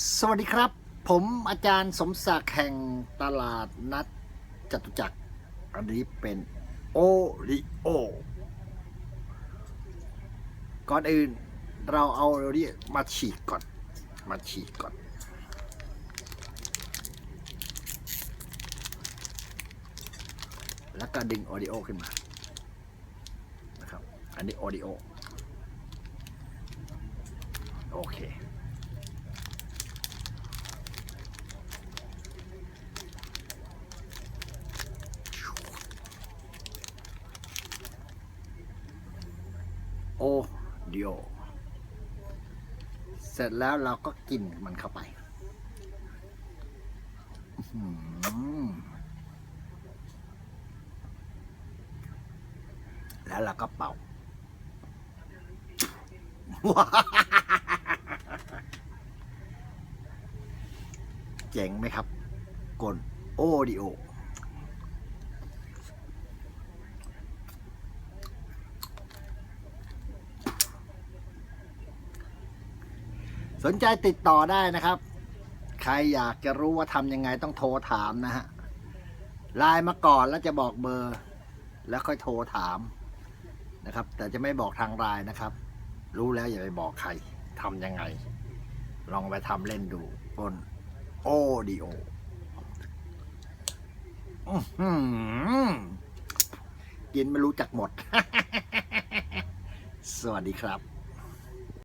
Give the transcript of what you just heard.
สวัสดีครับ ผมอาจารย์สมศักดิ์แห่งตลาดนัดจตุจักร อันนี้เป็นโอริโอ ก่อนอื่นเราเอาโอริมาฉีกก่อน มาฉีกก่อน แล้วก็ดึงโอริโอขึ้นมา นะครับ อันนี้โอริโอ โอเค อเดียวเสร็จแล้วเราก็กินมันเข้าไปแล้วเราก็เป่า เจ๋งไหมครับกลโอดิโอ สนใจติดต่อได้นะครับ ใครอยากจะรู้ว่าทำยังไงต้องโทรถามนะฮะไลน์มาก่อนแล้วจะบอกเบอร์ แล้วค่อยโทรถามนะครับ แต่จะไม่บอกทางไลน์นะครับ รู้แล้วอย่าไปบอกใครทำยังไง ลองไปทำเล่นดูบนโอดีโอกินไม่รู้จักหมด สวัสดีครับ